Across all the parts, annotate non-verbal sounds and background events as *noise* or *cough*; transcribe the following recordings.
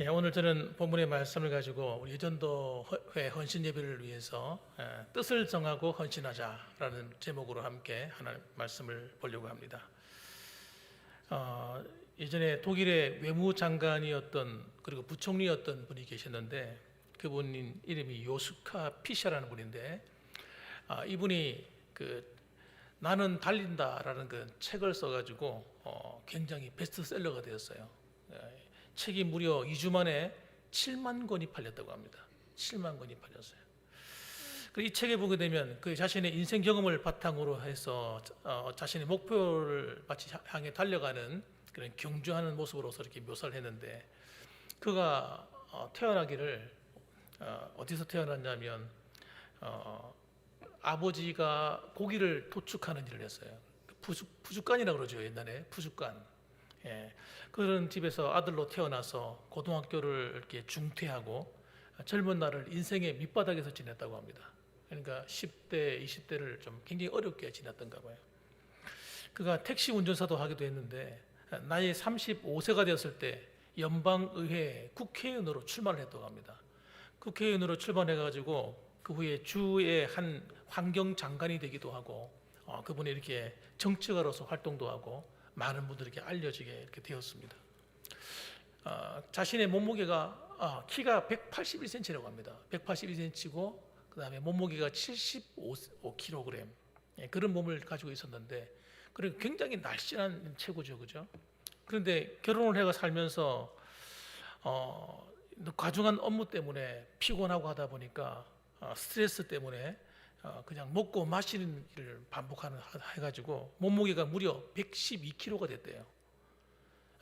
예, 오늘 저는 본문의 말씀을 가지고 우리 예전도회 헌신 예배를 위해서 예, 뜻을 정하고 헌신하자라는 제목으로 함께 하나 말씀을 보려고 합니다. 어, 예전에 독일의 외무장관이었던 그리고 부총리였던 분이 계셨는데 그분 이름이 요스카 피샤라는 분인데 아, 이분이 그 나는 달린다라는 그 책을 써가지고 어, 굉장히 베스트셀러가 되었어요. 예, 책이 무려 2주 만에 7만 권이 팔렸다고 합니다. 7만 권이 팔렸어요. 그이 책에 보게 되면 그 자신의 인생 경험을 바탕으로 해서 어, 자신의 목표를 마치 향해 달려가는 그런 경주하는 모습으로서 이렇게 묘사를 했는데 그가 어, 태어나기를 어, 어디서 태어났냐면 어, 아버지가 고기를 도축하는 일을 했어요. 푸죽, 푸죽간이라고 그러죠 옛날에 푸죽간. 예, 그런 집에서 아들로 태어나서 고등학교를 이렇게 중퇴하고 젊은 날을 인생의 밑바닥에서 지냈다고 합니다. 그러니까 10대, 20대를 좀 굉장히 어렵게 지냈던가 봐요. 그가 택시 운전사도 하기도 했는데 나이 35세가 되었을 때 연방의회 국회의원으로 출마를 했다고 합니다. 국회의원으로 출마해가지고 그 후에 주의 한 환경장관이 되기도 하고 어, 그분이 이렇게 정치가로서 활동도 하고 많은 분들에게 알려지게 이렇게 되었습니다. 어, 자신의 몸무게가 아, 키가 181cm라고 합니다. 181cm고 그 다음에 몸무게가 75kg 예, 그런 몸을 가지고 있었는데 그리고 굉장히 날씬한 체구죠, 그죠? 그런데 결혼을 해가 살면서 어, 과중한 업무 때문에 피곤하고 하다 보니까 어, 스트레스 때문에 어, 그냥 먹고 마시는 일을 반복하는 하- 해가지고 몸무게가 무려 112kg가 됐대요.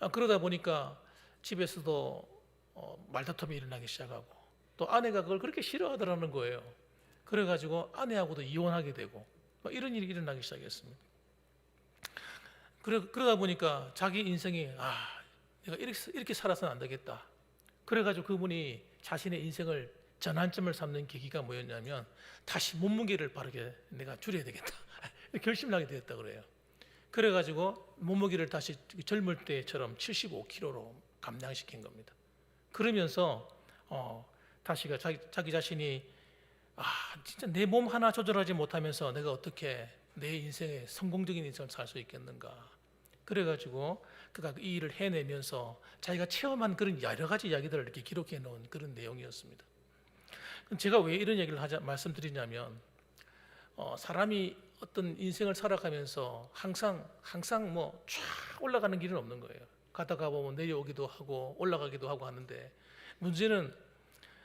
아, 그러다 보니까 집에서도 어, 말다툼이 일어나기 시작하고 또 아내가 그걸 그렇게 싫어하더라는 거예요. 그래가지고 아내하고도 이혼하게 되고 뭐 이런 일이 일어나기 시작했습니다. 그러, 그러다 보니까 자기 인생이 아 내가 이렇게, 이렇게 살아서는 안 되겠다. 그래가지고 그분이 자신의 인생을 전환점을 삼는 계기가 뭐였냐면 다시 몸무게를 바르게 내가 줄여야 되겠다. *laughs* 결심을 하게 되었다 그래요. 그래가지고 몸무게를 다시 젊을 때처럼 75kg로 감량시킨 겁니다. 그러면서 어, 다시가 자기, 자기 자신이 아 진짜 내 몸 하나 조절하지 못하면서 내가 어떻게 내 인생에 성공적인 인생을 살 수 있겠는가 그래가지고 그가 이 일을 해내면서 자기가 체험한 그런 여러 가지 이야기들을 이렇게 기록해 놓은 그런 내용이었습니다. 제가 왜 이런 얘기를 하자 말씀드리냐면 어, 사람이 어떤 인생을 살아가면서 항상 항상 뭐 쫙 올라가는 길은 없는 거예요. 가다가 보면 내려오기도 하고 올라가기도 하고 하는데 문제는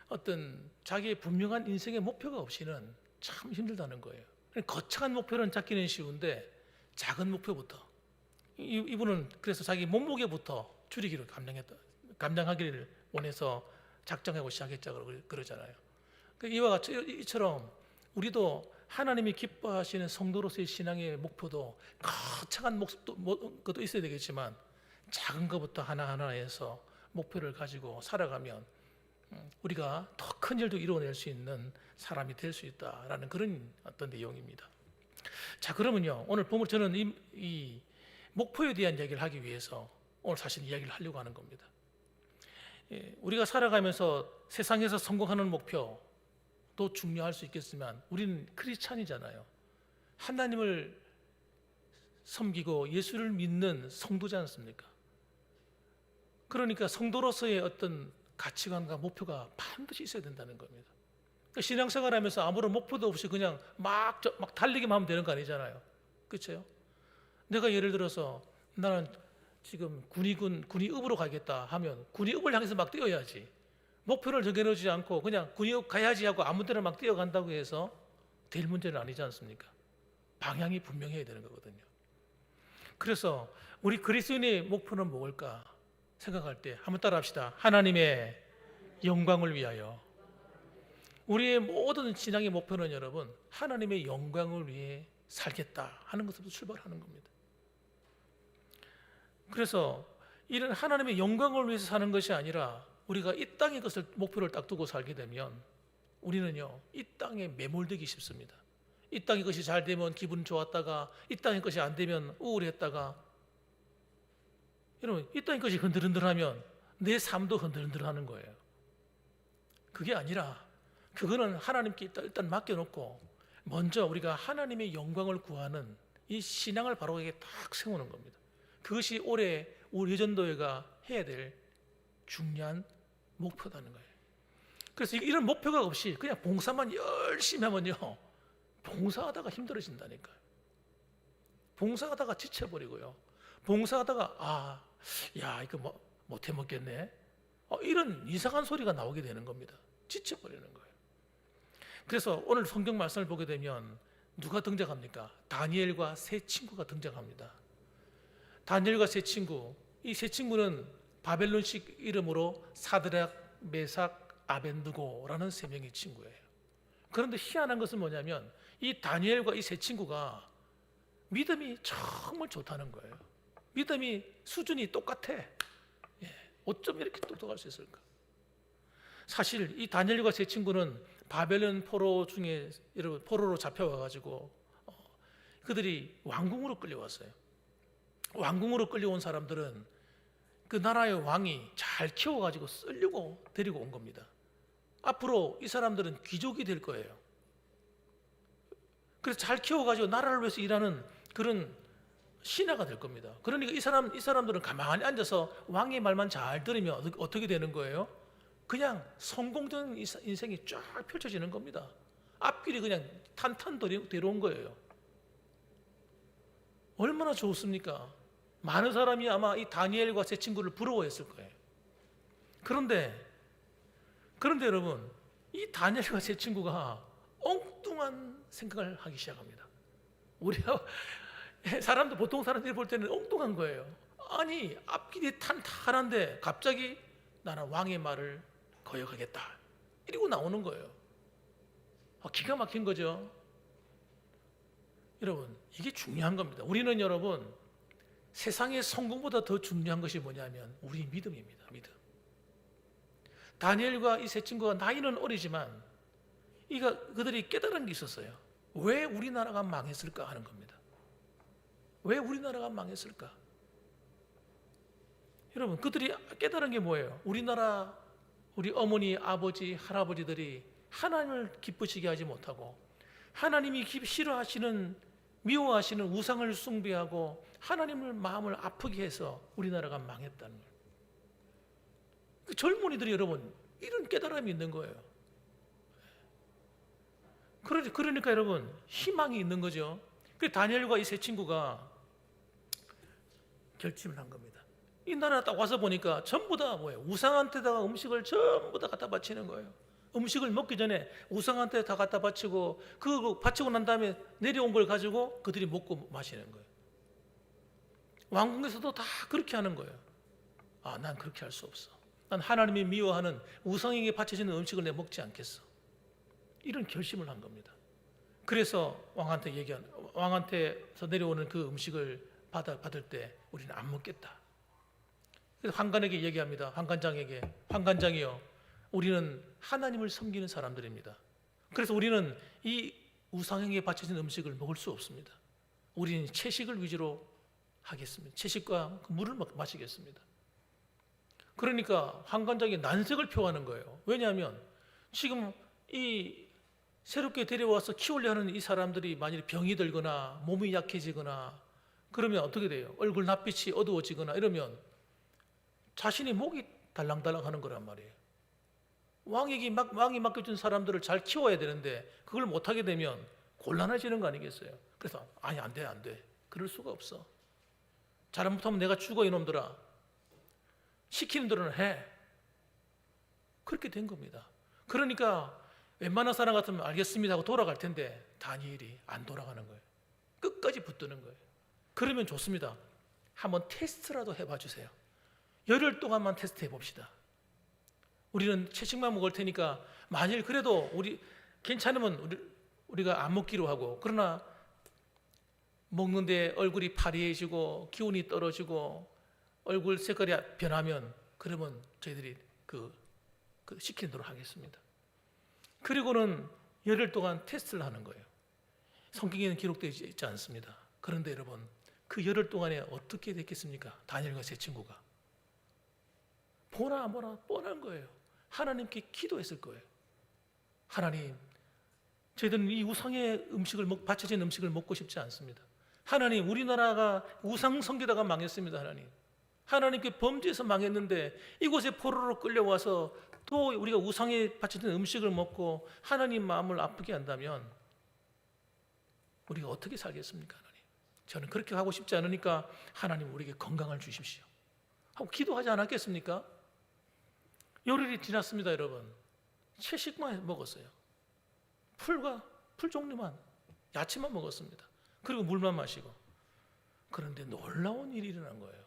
어떤 자기의 분명한 인생의 목표가 없이는 참 힘들다는 거예요. 거창한 목표는 잡기는 쉬운데 작은 목표부터 이- 이분은 그래서 자기 몸무게부터 줄이기를 감량했다. 감량하기를 원해서 작정하고 시작했자고 그러- 그러잖아요. 그 이와 같이 이처럼 우리도 하나님이 기뻐하시는 성도로서의 신앙의 목표도 거창한 목도 뭐, 것도 있어야 되겠지만 작은 것부터 하나하나에서 목표를 가지고 살아가면 음, 우리가 더 큰 일도 이루어낼 수 있는 사람이 될 수 있다라는 그런 어떤 내용입니다. 자 그러면요 오늘 보면 저는 이, 이 목표에 대한 이야기를 하기 위해서 오늘 사실 이야기를 하려고 하는 겁니다. 예, 우리가 살아가면서 세상에서 성공하는 목표 도 중요할 수 있겠지만 우리는 크리스찬이잖아요. 하나님을 섬기고 예수를 믿는 성도지 않습니까? 그러니까 성도로서의 어떤 가치관과 목표가 반드시 있어야 된다는 겁니다. 그러니까 신앙생활 하면서 아무런 목표도 없이 그냥 막, 저- 막 달리기만 하면 되는 거 아니잖아요. 그렇죠? 내가 예를 들어서 나는 지금 군의군 군의읍으로 가겠다 하면 군의읍을 향해서 막 뛰어야지. 목표를 정해놓지 않고 그냥 군의읍 가야지 하고 아무 데나 막 뛰어간다고 해서 될 문제는 아니지 않습니까? 방향이 분명해야 되는 거거든요. 그래서 우리 그리스도인의 목표는 뭘까 생각할 때 한번 따라합시다. 하나님의 영광을 위하여. 우리의 모든 신앙의 목표는 여러분 하나님의 영광을 위해 살겠다 하는 것부터 출발하는 겁니다. 그래서 이런 하나님의 영광을 위해서 사는 것이 아니라 우리가 이 땅의 것을 목표를 딱 두고 살게 되면 우리는요 이 땅에 매몰되기 쉽습니다. 이 땅의 것이 잘 되면 기분 좋았다가 이 땅의 것이 안 되면 우울했다가 여러분 이 땅의 것이 흔들흔들하면 내 삶도 흔들흔들하는 거예요. 그게 아니라 그거는 하나님께 일단- 맡겨놓고 먼저 우리가 하나님의 영광을 구하는 이 신앙을 바로 이게 딱 세우는 겁니다. 그것이 올해 우리 여전도회가 해야 될 중요한 목표다는 거예요. 그래서 이런 목표가 없이 그냥 봉사만 열심히 하면요. 봉사하다가 힘들어진다니까요. 봉사하다가 지쳐버리고요. 봉사하다가 아, 야 이거 뭐 못해 먹겠네. 어, 이런 이상한 소리가 나오게 되는 겁니다. 지쳐버리는 거예요. 그래서 오늘 성경 말씀을 보게 되면 누가 등장합니까? 다니엘과 세 친구가 등장합니다. 다니엘과 세 친구, 이 세 친구는 바벨론식 이름으로 사드락, 메삭, 아벤누고라는 세 명의 친구예요. 그런데 희한한 것은 뭐냐면 이 다니엘과 이 세 친구가 믿음이 정말 좋다는 거예요. 믿음이 수준이 똑같아. 예, 어쩜 이렇게 똑똑할 수 있을까? 사실 이 다니엘과 세 친구는 바벨론 포로 중에 여러분 포로로 잡혀와 가지고 어, 그들이 왕궁으로 끌려왔어요. 왕궁으로 끌려온 사람들은 그 나라의 왕이 잘 키워가지고 쓰려고 데리고 온 겁니다. 앞으로 이 사람들은 귀족이 될 거예요. 그래서 잘 키워가지고 나라를 위해서 일하는 그런 신하가 될 겁니다. 그러니까 이 사람 이 사람들은 가만히 앉아서 왕의 말만 잘 들으면 어떻게- 되는 거예요? 그냥 이- 인생이 쫙 펼쳐지는 겁니다. 앞길이 그냥 탄탄대로운 거예요. 얼마나 좋습니까? 많은 사람이 아마 이 다니엘과 제 친구를 부러워했을 거예요. 그런데 그런데 여러분 이 다니엘과 제 친구가 엉뚱한 생각을 하기 시작합니다. 우리가 *laughs* 사람들 보통 사람들이 볼 때는 엉뚱한 거예요. 아니 앞길이 탄탄한데 갑자기 나는 왕의 말을 거역하겠다. 이러고 나오는 거예요. 아, 기가 막힌 거죠. 여러분 이게 중요한 겁니다. 우리는 여러분 세상의 성공보다 더 중요한 것이 뭐냐면 우리 믿음입니다. 믿음. 다니엘과 이 세 친구가 나이는 어리지만 이가 그들이 깨달은 게 있었어요. 왜 우리나라가 망했을까 하는 겁니다. 왜 우리나라가 망했을까? 여러분 그들이 깨달은 게 뭐예요? 우리나라 우리 어머니, 아버지, 할아버지들이 하나님을 기쁘시게 하지 못하고 하나님이 기- 싫어하시는 미워하시는 우상을 숭배하고 하나님을 마음을 아프게 해서 우리나라가 망했다는 거예요. 그 젊은이들이 여러분 이런 깨달음이 있는 거예요. 그러- 그러니까 여러분 희망이 있는 거죠. 그 다니엘과 이 세 친구가 결심을 한 겁니다. 이 나라 딱 와서 보니까 전부 다 뭐예요? 우상한테다가 음식을 전부 다 갖다 바치는 거예요. 음식을 먹기 전에 우상한테 다 갖다 바치고 그 바치고 난 다음에 내려온 걸 가지고 그들이 먹고 마시는 거예요. 왕궁에서도 다 그렇게 하는 거예요. 아, 난 그렇게 할 수 없어. 난 하나님이 미워하는 우상에게 바쳐지는 음식을 내 먹지 않겠어. 이런 결심을 한 겁니다. 그래서 왕한테 얘기한 왕한테서 내려오는 그 음식을 받아 받을 때 우리는 안 먹겠다. 그래서 환관에게 얘기합니다. 환관장에게 환관장이요. 우리는 하나님을 섬기는 사람들입니다. 그래서 우리는 이 우상에게 바쳐진 음식을 먹을 수 없습니다. 우리는 채식을 위주로 하겠습니다. 채식과 그 물을 마- 마시겠습니다. 그러니까 환관장이 난색을 표하는 거예요. 왜냐하면 지금 이 새롭게 데려와서 키우려 하는 이 사람들이 만일 병이 들거나 몸이 약해지거나 그러면 어떻게 돼요? 얼굴 낯빛이 어두워지거나 이러면 자신이 목이 달랑달랑 하는 거란 말이에요. 왕에게 막, 왕이 맡겨준 사람들을 잘 키워야 되는데 그걸 못하게 되면 곤란해지는 거 아니겠어요? 그래서 아니 안 돼, 안 돼. 그럴 수가 없어. 잘못하면 내가 죽어 이놈들아. 시키는 대로는 해. 그렇게 된 겁니다. 그러니까 웬만한 사람 같으면 알겠습니다 하고 돌아갈 텐데 다니엘이 안 돌아가는 거예요. 끝까지 붙드는 거예요. 그러면 좋습니다. 한번 테스트라도 해봐 주세요. 열흘 동안만 테스트 해봅시다. 우리는 채식만 먹을 테니까 만일 그래도 우리 괜찮으면 우리, 우리가 안 먹기로 하고 그러나 먹는데 얼굴이 파리해지고 기운이 떨어지고 얼굴 색깔이 변하면 그러면 저희들이 그, 그 시키는 대로 하겠습니다. 그리고는 열흘 동안 테스트를 하는 거예요. 성경에는 기록되지 있지 않습니다. 그런데 여러분 그 열흘 동안에 어떻게 됐겠습니까? 다니엘과 세 친구가 보나 뭐나 뻔한 거예요. 하나님께 기도했을 거예요. 하나님, 저희들은 이 우상의 음식을 먹, 바쳐진 음식을 먹고 싶지 않습니다. 하나님, 우리나라가 우상 성기다가 망했습니다. 하나님. 하나님께 범죄해서 망했는데 이곳에 포로로 끌려와서 또 우리가 우상에 바쳐진 음식을 먹고 하나님 마음을 아프게 한다면 우리가 어떻게 살겠습니까, 하나님? 저는 그렇게 하고 싶지 않으니까 하나님 우리에게 건강을 주십시오. 하고 기도하지 않았겠습니까? 열흘이 지났습니다, 여러분. 채식만 먹었어요. 풀과 풀 종류만 야채만 먹었습니다. 그리고 물만 마시고. 그런데 놀라운 일이 일어난 거예요.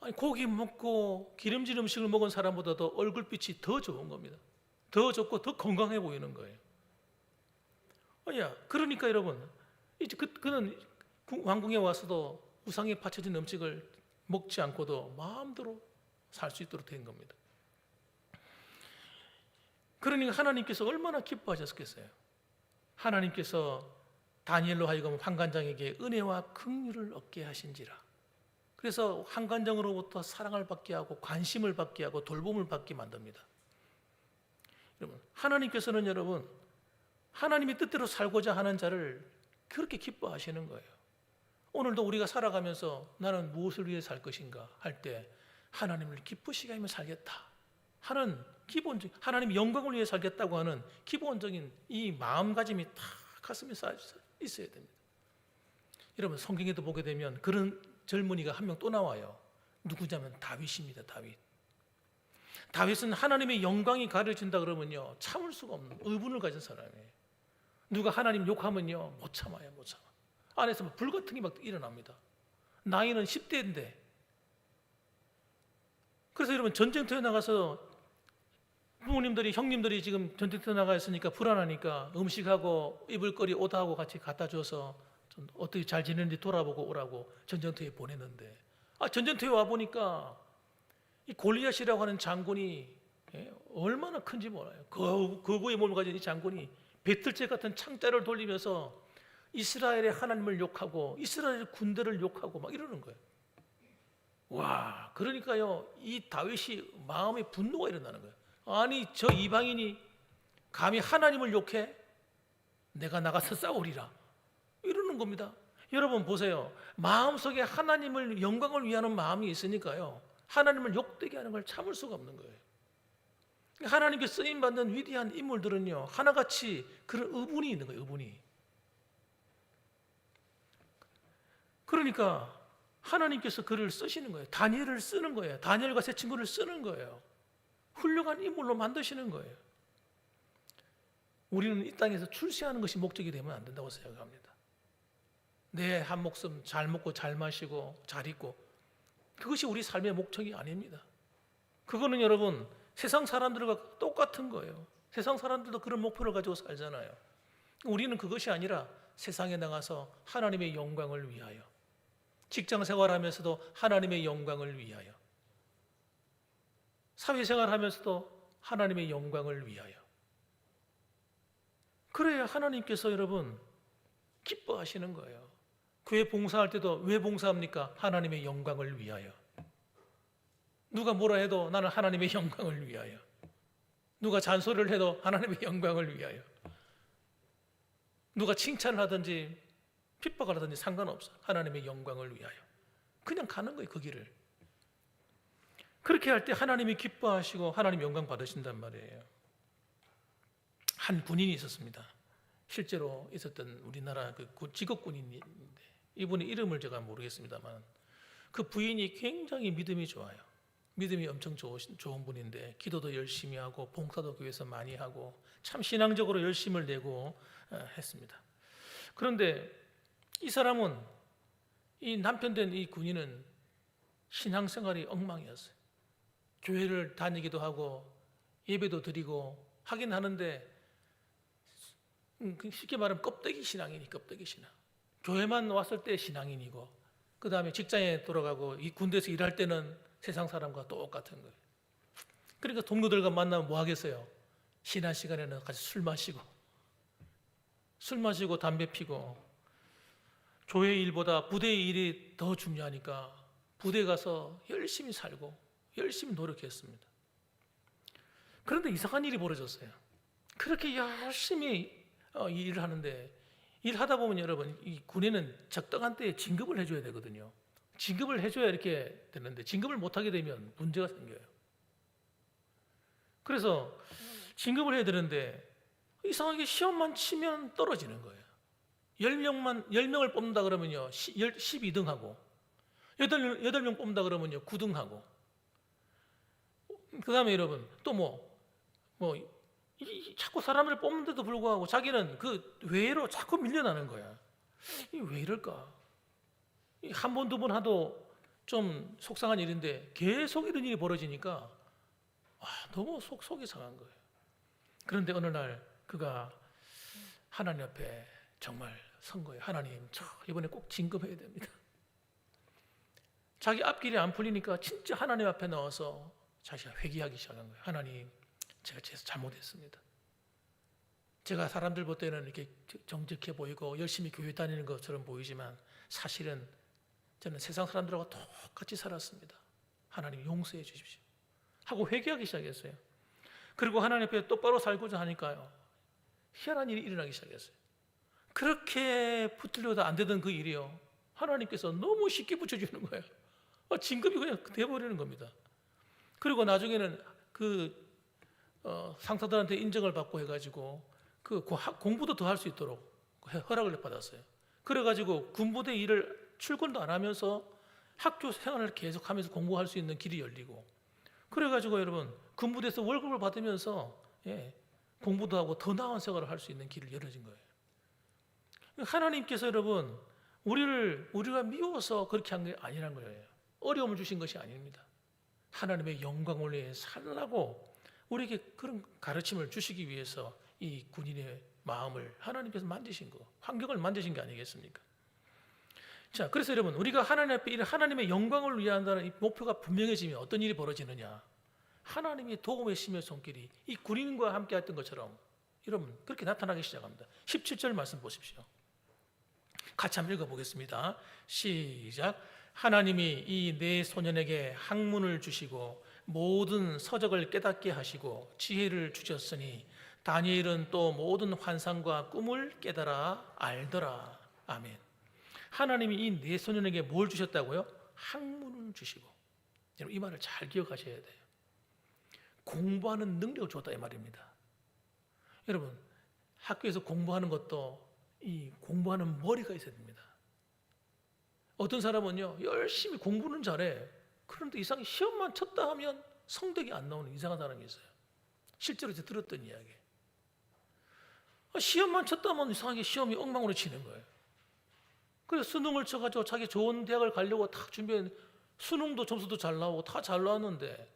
아니 고기 먹고 기름진 음식을 먹은 사람보다도 얼굴빛이 더 좋은 겁니다. 더 좋고 더 건강해 보이는 거예요. 아니야. 그러니까 여러분, 이제 그, 그는 구- 왕궁에 와서도 우상에 바쳐진 음식을 먹지 않고도 마음대로 살 수 있도록 된 겁니다. 그러니까 하나님께서 얼마나 기뻐하셨겠어요. 하나님께서 다니엘로 하여금 환관장에게 은혜와 긍휼을 얻게 하신지라. 그래서 환관장으로부터 사랑을 받게 하고 관심을 받게 하고 돌봄을 받게 만듭니다. 여러분, 하나님께서는 여러분 하나님의 뜻대로 살고자 하는 자를 그렇게 기뻐하시는 거예요. 오늘도 우리가 살아가면서 나는 무엇을 위해 살 것인가 할 때 하나님을 기쁘시게 하며 살겠다 하는 기본적 하나님의 영광을 위해 살겠다고 하는 기본적인 이 마음가짐이 다 가슴에 쌓여 있어야 됩니다. 여러분 성경에도 보게 되면 그런 젊은이가 한 명 또 나와요. 누구냐면 다윗입니다. 다윗. 다윗은 하나님의 영광이 가려진다 그러면요 참을 수가 없는 의분을 가진 사람이에요. 누가 하나님 욕하면요 못 참아요, 못 참아. 안에서 막불 같은 게 막 일어납니다. 나이는 10대인데. 그래서 여러분 전쟁터에 나가서 부모님들이 형님들이 지금 전쟁터에 나가 있으니까 불안하니까 음식하고 입을 거리 옷하고 같이 갖다 줘서 좀 어떻게 잘 지내는지 돌아보고 오라고 전쟁터에 보냈는데 아 전쟁터에 와 보니까 이 골리앗이라고 하는 장군이 예, 얼마나 큰지 몰라요. 그 거구의 몸을 가진 이 장군이 배틀째 같은 창자를 돌리면서 이스라엘의 하나님을 욕하고 이스라엘 군대를 욕하고 막 이러는 거예요. 와, 그러니까요, 이 다윗이 마음에 분노가 일어나는 거예요. 아니, 저 이방인이 감히 하나님을 욕해? 내가 나가서 싸우리라. 이러는 겁니다. 여러분 보세요. 마음속에 하나님을 영광을 위하는 마음이 있으니까요. 하나님을 욕되게 하는 걸 참을 수가 없는 거예요. 하나님께 쓰임 받는 위대한 인물들은요. 하나같이 그런 의분이 있는 거예요. 의분이. 그러니까 하나님께서 그를 쓰시는 거예요. 다니엘을 쓰는 거예요. 다니엘과 세 친구를 쓰는 거예요. 훌륭한 인물로 만드시는 거예요. 우리는 이 땅에서 출세하는 것이 목적이 되면 안 된다고 생각합니다. 내 한 목숨 잘 먹고 잘 마시고 잘 입고 그것이 우리 삶의 목적이 아닙니다. 그거는 여러분 세상 사람들과 똑같은 거예요. 세상 사람들도 그런 목표를 가지고 살잖아요. 우리는 그것이 아니라 세상에 나가서 하나님의 영광을 위하여 직장 생활하면서도 하나님의 영광을 위하여 사회생활 하면서도 하나님의 영광을 위하여 그래야 하나님께서 여러분 기뻐하시는 거예요. 교회 봉사할 때도 왜 봉사합니까? 하나님의 영광을 위하여. 누가 뭐라 해도 나는 하나님의 *laughs* 영광을 위하여. 누가 잔소리를 해도 하나님의 *laughs* 영광을 위하여. 누가 칭찬을 하든지 핍박을 하든지 상관없어. 하나님의 영광을 위하여. 그냥 가는 거예요, 그 길을. 그렇게 할 때 하나님이 기뻐하시고 하나님 영광 받으신단 말이에요. 한 군인이 있었습니다. 실제로 있었던 우리나라 그 구- 직업 군인인데 이분의 이름을 제가 모르겠습니다만 그 부인이 굉장히 믿음이 좋아요. 믿음이 엄청 좋으신, 좋은 분인데 기도도 열심히 하고 봉사도 교회에서 많이 하고 참 신앙적으로 열심을 내고 어, 했습니다. 그런데 이 사람은 이 남편 된 이 군인은 신앙생활이 엉망이었어요. 교회를 다니기도 하고 예배도 드리고 하긴 하는데 음, 그 쉽게 말하면 껍데기 신앙이니 껍데기 신앙. 교회만 왔을 때 신앙인이고 그 다음에 직장에 돌아가고 이 군대에서 일할 때는 세상 사람과 똑같은 거예요. 그러니까 동료들과 만나면 뭐 하겠어요? 신한 시간에는 같이 술 마시고 술 마시고 담배 피고 교회 일보다 부대 일이 더 중요하니까 부대 가서 열심히 살고 열심히 노력했습니다. 그런데 이상한 일이 벌어졌어요. 그렇게 열심히 어, 일을 하는데 일하다 보면 여러분 이 군에는 적당한 때에 진급을 해줘야 되거든요. 진급을 해줘야 이렇게 되는데 진급을 못하게 되면 문제가 생겨요. 그래서 진급을 해야 되는데 이상하게 시험만 치면 떨어지는 거예요. 10명만 10명을 뽑는다 그러면요. 12등 하고 8, 8명 뽑는다 그러면요. 9등 하고 그 다음에 여러분 또 뭐 뭐 자꾸 사람을 뽑는데도 불구하고 자기는 그 외로 자꾸 밀려나는 거야. 이왜 이럴까? 한 번 두 번 하도 좀 속상한 일인데 계속 이런 일이 벌어지니까 아, 너무 속 속이 상한 거예요. 그런데 어느 날 그가 하나님 앞에 정말 선 거예요. 하나님, 저 이번에 꼭 진급해야 됩니다. 자기 앞길이 안 풀리니까 진짜 하나님 앞에 나와서 자기가 회개하기 시작한 거예요. 하나님, 제가 잘못했습니다. 제가 사람들 볼 때는 이렇게 정직해 보이고 열심히 교회 다니는 것처럼 보이지만 사실은 저는 세상 사람들하고 똑같이 살았습니다. 하나님 용서해 주십시오. 하고 회개하기 시작했어요. 그리고 하나님 앞에 똑바로 살고자 하니까요. 희한한 일이 일어나기 시작했어요. 그렇게 붙들려도 안 되던 그 일이요. 하나님께서 너무 쉽게 붙여주는 거예요. 어, 진급이 그냥 돼버리는 겁니다. 그리고 나중에는 그 어, 상사들한테 인정을 받고 해가지고 그 공부도 더 할 수 있도록 허락을 받았어요. 그래가지고 군부대 일을 출근도 안 하면서 학교 생활을 계속하면서 공부할 수 있는 길이 열리고 그래가지고 여러분 군부대에서 월급을 받으면서 예, 공부도 하고 더 나은 생활을 할 수 있는 길이 열어진 거예요. 하나님께서 여러분 우리를 우리가 미워서 그렇게 한 게 아니란 거예요. 어려움을 주신 것이 아닙니다. 하나님의 영광을 위해 살라고 우리에게 그런 가르침을 주시기 위해서 이 군인의 마음을 하나님께서 만드신 거, 환경을 만드신 게 아니겠습니까? 자, 그래서 여러분 우리가 하나님 앞에 이 하나님의 영광을 위한다는 이 목표가 분명해지면 어떤 일이 벌어지느냐? 하나님의 도움의 심의 손길이 이 군인과 함께 했던 것처럼 여러분 그렇게 나타나기 시작합니다. 17절 말씀 보십시오. 같이 한번 읽어보겠습니다. 시작. 하나님이 이 네 소년에게 학문을 주시고 모든 서적을 깨닫게 하시고 지혜를 주셨으니 다니엘은 또 모든 환상과 꿈을 깨달아 알더라. 아멘. 하나님이 이 네 소년에게 뭘 주셨다고요? 학문을 주시고. 여러분 이 말을 잘 기억하셔야 돼요. 공부하는 능력을 줬다 이 말입니다. 여러분 학교에서 공부하는 것도 이 공부하는 머리가 있어야 됩니다. 어떤 사람은요 열심히 공부는 잘해. 그런데 이상하게 시험만 쳤다 하면 성적이 안 나오는 이상한 사람이 있어요. 실제로 제가 들었던 이야기. 아, 시험만 쳤다 하면 이상하게 시험이 엉망으로 치는 거예요. 그래서 수능을 쳐가지고 자기 좋은 대학을 가려고 다 준비해 수능도 점수도 잘 나오고 다 잘 나왔는데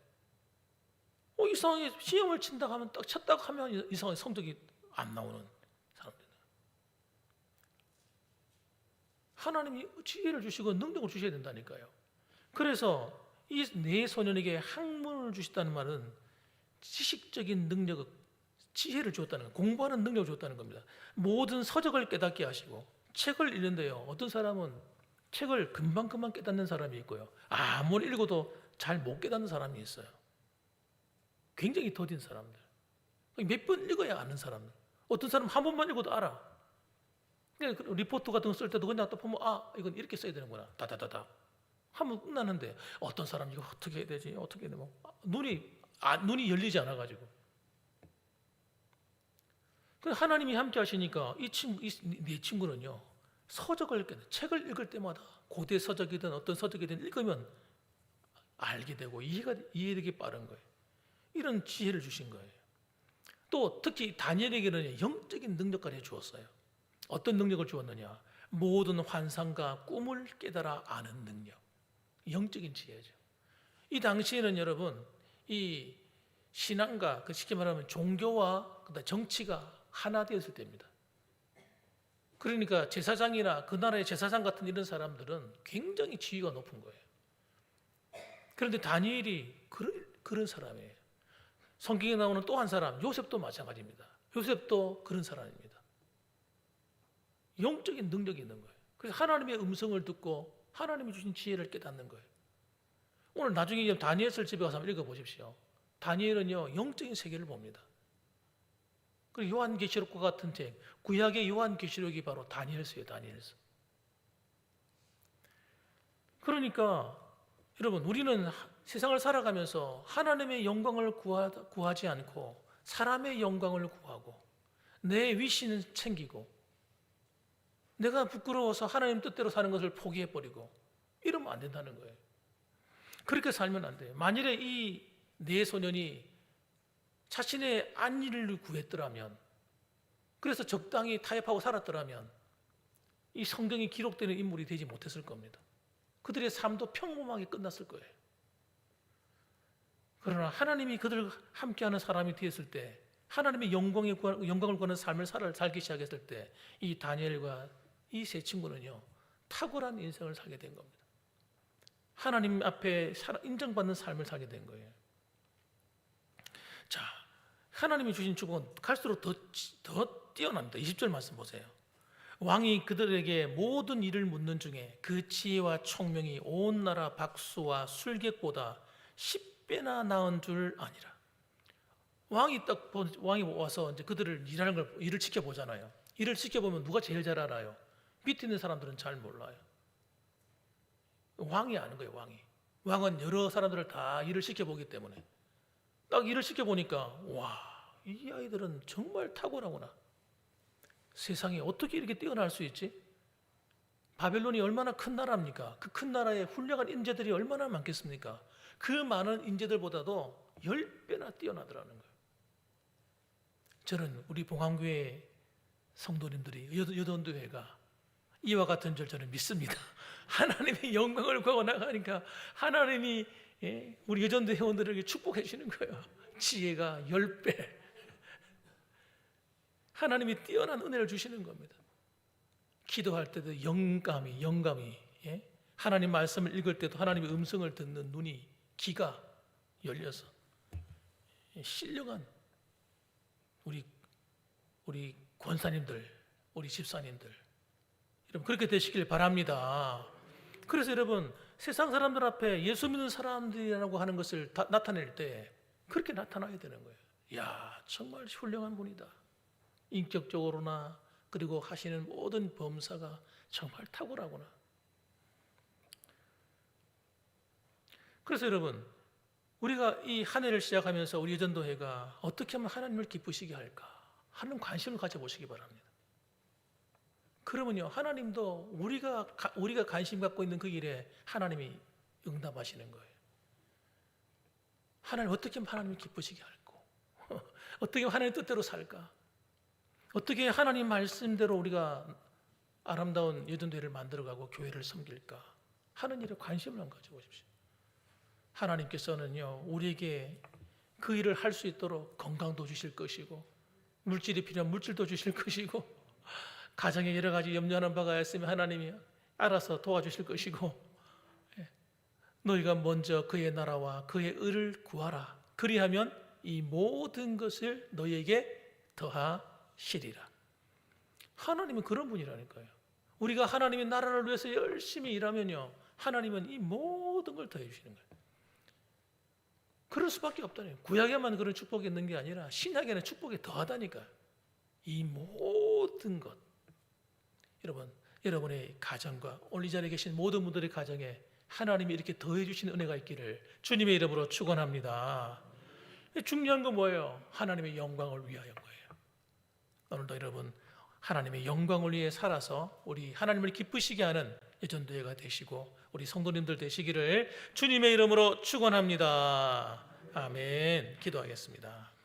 어, 이상하게 시험을 친다 하면 딱 쳤다고 하면 이상하게 성적이 안 나오는 사람들. 하나님이 지혜를 주시고 능력을 주셔야 된다니까요. 그래서 이 네 소년에게 학문을 주셨다는 말은 지식적인 능력, 지혜를 주었다는 공부하는 능력을 주었다는 겁니다. 모든 서적을 깨닫게 하시고 책을 읽는데요. 어떤 사람은 책을 금방 금방 깨닫는 사람이 있고요. 아무리 읽어도 잘 못 깨닫는 사람이 있어요. 굉장히 더딘 사람들. 몇 번 읽어야 아는 사람들. 어떤 사람 한 번만 읽어도 알아. 그러니까 그 리포트 같은 거 쓸 때도 그냥 또 보면 아 이건 이렇게 써야 되는구나. 다다다다. 하면 끝나는데 어떤 사람 이거 어떻게 해야 되지? 어떻게 해야 되 뭐, 눈이 아, 눈이 열리지 않아 가지고. 그 하나님이 함께 하시니까 이 친구 이 네 친구는요. 서적을 읽게 책을 읽을 때마다 고대 서적이든 어떤 서적이든 읽으면 알게 되고 이해가 이해되기 빠른 거예요. 이런 지혜를 주신 거예요. 또 특히 다니엘에게는 영적인 능력까지 주었어요. 어떤 능력을 주었느냐? 모든 환상과 꿈을 깨달아 아는 능력. 영적인 지혜죠. 이 당시에는 여러분 이 신앙과 그 쉽게 말하면 종교와 정치가 하나 되었을 때입니다. 그러니까 제사장이나 그 나라의 제사장 같은 이런 사람들은 굉장히 지위가 높은 거예요. 그런데 다니엘이 그런, 그런 사람이에요. 성경에 나오는 또 한 사람 요셉도 마찬가지입니다. 요셉도 그런 사람입니다. 영적인 능력이 있는 거예요. 그래서 하나님의 음성을 듣고 하나님이 주신 지혜를 깨닫는 거예요. 오늘 나중에 다니엘서를 집에 가서 한번 읽어보십시오. 다니엘은요 영적인 세계를 봅니다. 그리고 요한계시록과 같은 책, 구약의 요한계시록이 바로 다니엘서예요. 다니엘서. 그러니까 여러분 우리는 하- 세상을 살아가면서 하나님의 영광을 구하, 구하지 않고 사람의 영광을 구하고 내 위신은 챙기고 내가 부끄러워서 하나님 뜻대로 사는 것을 포기해 버리고 이러면 안 된다는 거예요. 그렇게 살면 안 돼요. 만일에 이 네 소년이 자신의 안위를 구했더라면 그래서 적당히 타협하고 살았더라면 이 성경이 기록되는 인물이 되지 못했을 겁니다. 그들의 삶도 평범하게 끝났을 거예요. 그러나 하나님이 그들을 함께하는 사람이 되었을 때 하나님의 영광을 구하는 삶을 살- 살기 시작했을 때 이 다니엘과 이 세 친구는요 탁월한 인생을 살게 된 겁니다. 하나님 앞에 살- 인정받는 삶을 살게 된 거예요. 자, 하나님이 주신 축복은 갈수록 더, 치- 더 뛰어납니다. 20절 말씀 보세요. 왕이 그들에게 모든 일을 묻는 중에 그 지혜와 총명이 온 나라 박수와 술객보다 10배나 나은 줄 아니라. 왕이 딱 보- 왕이 와서 이제 그들을 일하는 걸 일을 지켜보잖아요. 일을 지켜보면 누가 제일 잘 알아요? 밑에 있는 사람들은 잘 몰라요. 왕이 아는 거예요, 왕이. 왕은 여러 사람들을 다 일을 시켜보기 때문에 딱 일을 시켜보니까 와, 이 아이들은 정말 탁월하구나. 세상에 어떻게 이렇게 뛰어날 수 있지? 바벨론이 얼마나 큰 나라입니까? 그 큰 나라에 훌륭한 인재들이 얼마나 많겠습니까? 그 많은 인재들보다도 열 배나 뛰어나더라는 거예요. 저는 우리 봉황교회 성도님들이 여- 여돈교회가 이와 같은 줄 저는 믿습니다. *laughs* 하나님의 영광을 구하고 나가니까 하나님이 예, 우리 여전도 회원들에게 축복해 주시는 거예요. 지혜가 열 배. *laughs* 하나님이 뛰어난 은혜를 주시는 겁니다. 기도할 때도 영감이 영감이 예? 하나님 말씀을 읽을 때도 하나님의 음성을 듣는 눈이 귀가 열려서 예, 신령한 우리 우리 권사님들, 우리 집사님들 여러분 그렇게 되시길 바랍니다. 그래서 여러분 세상 사람들 앞에 예수 믿는 사람들이라고 하는 것을 다- 나타낼 때 그렇게 나타나야 되는 거예요. 야 정말 훌륭한 분이다. 인격적으로나 그리고 하시는 모든 범사가 정말 탁월하구나. 그래서 여러분 우리가 이 한 해를 시작하면서 우리 전도회가 어떻게 하면 하나님을 기쁘시게 할까 하는 관심을 가져보시기 바랍니다. 그러면요 하나님도 우리가 가- 우리가 관심 갖고 있는 그 일에 하나님이 응답하시는 거예요. 하나님 어떻게 하면 하나님을 기쁘시게 할까? *laughs* 어떻게 하나님 뜻대로 살까? 어떻게 하나님 말씀대로 우리가 아름다운 여전대를 만들어가고 교회를 섬길까 하는 일에 관심을 안 가져보십시오. 하나님께서는요 우리에게 그 일을 할 수 있도록 건강도 주실 것이고 물질이 필요한 물질도 주실 것이고 가정에 여러 가지 염려하는 바가 있으면 하나님이 알아서 도와주실 것이고 예. 너희가 먼저 그의 나라와 그의 의를 구하라. 그리하면 이 모든 것을 너희에게 더하시리라. 하나님은 그런 분이라니까요. 우리가 하나님의 나라를 위해서 열심히 일하면요 하나님은 이 모든 걸 더해 주시는 거예요. 그럴 수밖에 없다니요. 구약에만 그런 축복이 있는 게 아니라 신약에는 축복이 더하다니까요. 이 모든 것 여러분, 여러분의 가정과 이 자리에 계신 모든 분들의 가정에 하나님이 이렇게 더해 주신 은혜가 있기를 주님의 이름으로 축원합니다. 중요한 건 뭐예요? 하나님의 영광을 위하여 거예요. 오늘도 여러분 하나님의 영광을 위해 살아서 우리 하나님을 기쁘시게 하는 예전도회가 되시고 우리 성도님들 되시기를 주님의 이름으로 축원합니다. 아멘. 기도하겠습니다.